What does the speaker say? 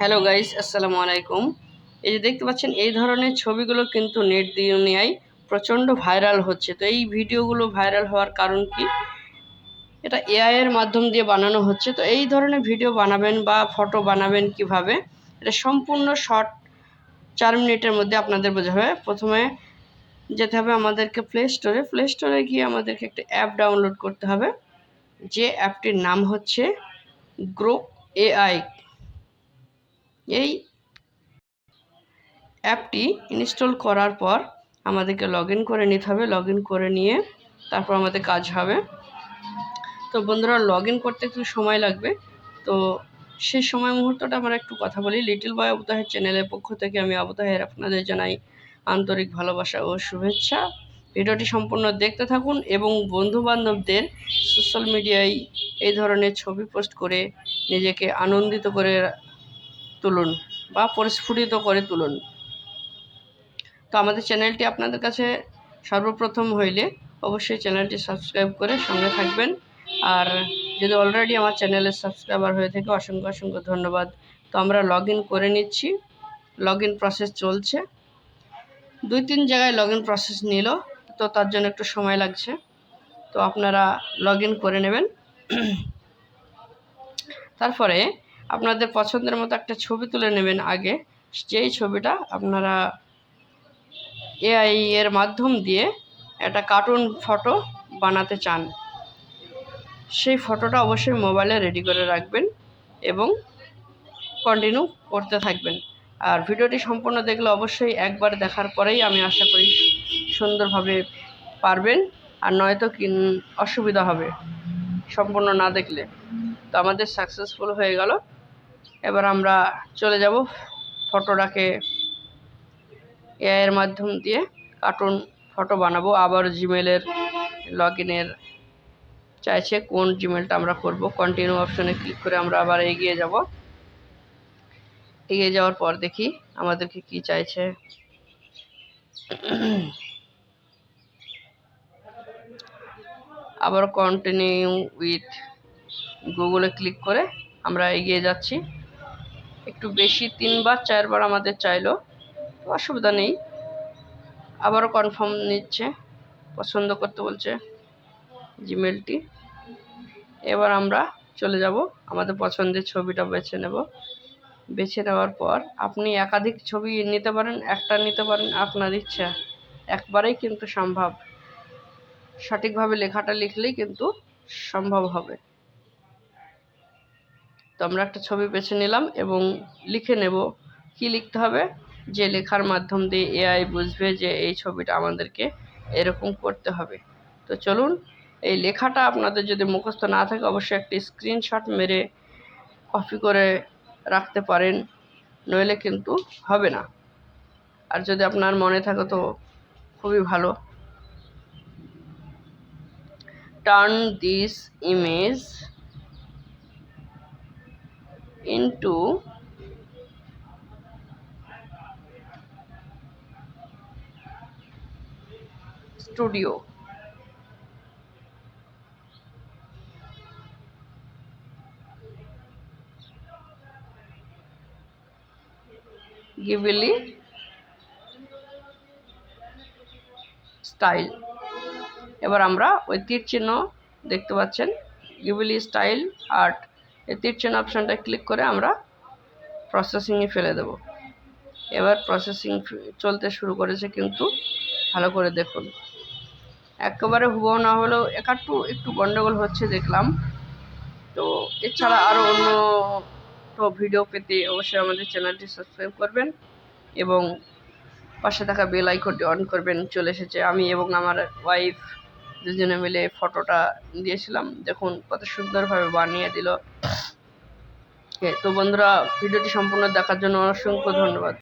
Hello guys আসসালামু আলাইকুম এই যে দেখতে পাচ্ছেন, এই ধরনের ছবিগুলো কিন্তু নেট দুনিয়ায় প্রচণ্ড ভাইরাল হচ্ছে। তো এই ভিডিওগুলো ভাইরাল হওয়ার কারণ কি? এটা এআইয়ের মাধ্যম দিয়ে বানানো হচ্ছে। তো এই ধরনের ভিডিও বানাবেন বা ফটো বানাবেন কীভাবে? এটা সম্পূর্ণ শর্ট চার মিনিটের মধ্যে আপনাদের বোঝা হবে প্রথমে যেতে হবে আমাদেরকে প্লে স্টোরে প্লে স্টোরে গিয়ে আমাদেরকে একটা অ্যাপ ডাউনলোড করতে হবে। যে অ্যাপটির নাম হচ্ছে গ্রো এআই এই অ্যাপটি ইনস্টল করার পর আমাদেরকে লগ করে নিতে হবে লগ করে নিয়ে তারপর আমাদের কাজ হবে। তো বন্ধুরা লগ করতে একটু সময় লাগবে। তো সেই সময় মুহূর্তটা আমরা একটু কথা বলি। লিটল বয় অবতাহের চ্যানেলের পক্ষ থেকে আমি অবতাহের আপনাদের জানাই আন্তরিক ভালোবাসা ও শুভেচ্ছা। ভিডিওটি সম্পূর্ণ দেখতে থাকুন এবং বন্ধুবান্ধবদের সোশ্যাল মিডিয়ায় এই ধরনের ছবি পোস্ট করে নিজেকে আনন্দিত করে তুলুন বা পরিস্ফুটিত করে তুলুন। তো আমাদের চ্যানেলটি আপনাদের কাছে সর্বপ্রথম হইলে অবশ্যই চ্যানেলটি সাবস্ক্রাইব করে সঙ্গে থাকবেন। আর যদি অলরেডি আমার চ্যানেলের সাবস্ক্রাইবার হয়ে থাকে, অসংখ্য অসংখ্য ধন্যবাদ। তো আমরা লগ করে নিচ্ছি। লগ প্রসেস চলছে। দুই তিন জায়গায় লগ প্রসেস নিল। তো তার জন্য একটু সময় লাগছে। তো আপনারা লগ করে নেবেন। তারপরে আপনাদের পছন্দের মতো একটা ছবি তুলে নেবেন আগে। যেই ছবিটা আপনারা এআই এর মাধ্যম দিয়ে একটা কার্টুন ফটো বানাতে চান, সেই ফটোটা অবশ্যই মোবাইলে রেডি করে রাখবেন এবং কন্টিনিউ করতে থাকবেন। আর ভিডিওটি সম্পূর্ণ দেখলে অবশ্যই একবার দেখার পরেই আমি আশা করি সুন্দরভাবে পারবেন, আর নয়তো অসুবিধা হবে, সম্পূর্ণ না দেখলে। তো আমাদের সাকসেসফুল হয়ে গেল। এবার আমরা চলে যাব ফটোটাকে এআইয়ের মাধ্যম দিয়ে কার্টুন ফটো বানাবো। আবার জিমেলের লগ ইনের চাইছে, কোন জিমেলটা আমরা করব? কন্টিনিউ অপশনে ক্লিক করে আমরা আবার এগিয়ে যাব। এগিয়ে যাওয়ার পর দেখি আমাদেরকে কি চাইছে। আবার কন্টিনিউ উইথ গুগলে ক্লিক করে আমরা এগিয়ে যাচ্ছি। একটু বেশি, তিনবার, চারবার আমাদের চাইলো। অসুবিধা নেই। আবারও কনফার্ম নিচ্ছে, পছন্দ করতে বলছে জিমেলটি এবার আমরা চলে যাব। আমাদের পছন্দের ছবিটা বেছে নেব। বেছে নেওয়ার পর আপনি একাধিক ছবি নিতে পারেন, একটা নিতে পারেন, আপনার ইচ্ছা। একবারেই কিন্তু সম্ভব। সঠিকভাবে লেখাটা লিখলেই কিন্তু সম্ভব হবে। তো আমরা একটা ছবি বেছে নিলাম এবং লিখে নেব কি লিখতে হবে? যে লেখার মাধ্যম দিয়ে এআই বুঝবে যে এই ছবিটা আমাদেরকে এরকম করতে হবে। তো চলুন, এই লেখাটা আপনাদের যদি মুখস্থ না থাকে, অবশ্যই একটি স্ক্রিনশট মেরে কপি করে রাখতে পারেন, নইলে কিন্তু হবে না। আর যদি আপনার মনে থাকে তো খুবই ভালো। Turn this image into studio. Ghibli style এবার আমরা ওই তীর চিহ্ন দেখতে পাচ্ছেন। গিবিলি স্টাইল আর্ট এই তীর চিহ্ন অপশানটা ক্লিক করে আমরা প্রসেসিংয়ে ফেলে দেব। এবার প্রসেসিং চলতে শুরু করেছে কিন্তু ভালো করে দেখুন। একেবারে হুবহু না হলেও একটু একটু গন্ডগোল হচ্ছে দেখলাম। তো এছাড়া আরও অন্য তো ভিডিও পেতে অবশ্যই আমাদের চ্যানেলটি সাবস্ক্রাইব করবেন এবং পাশে থাকা বেল আইকনটি অন করবেন। চলে এসেছে আমি এবং আমার ওয়াইফ দুজনে মিলে ফটোটা দিয়েছিলাম। দেখুন, কত সুন্দরভাবে বানিয়ে দিল। তো বন্ধুরা, ভিডিওটি সম্পূর্ণ দেখার জন্য অসংখ্য ধন্যবাদ।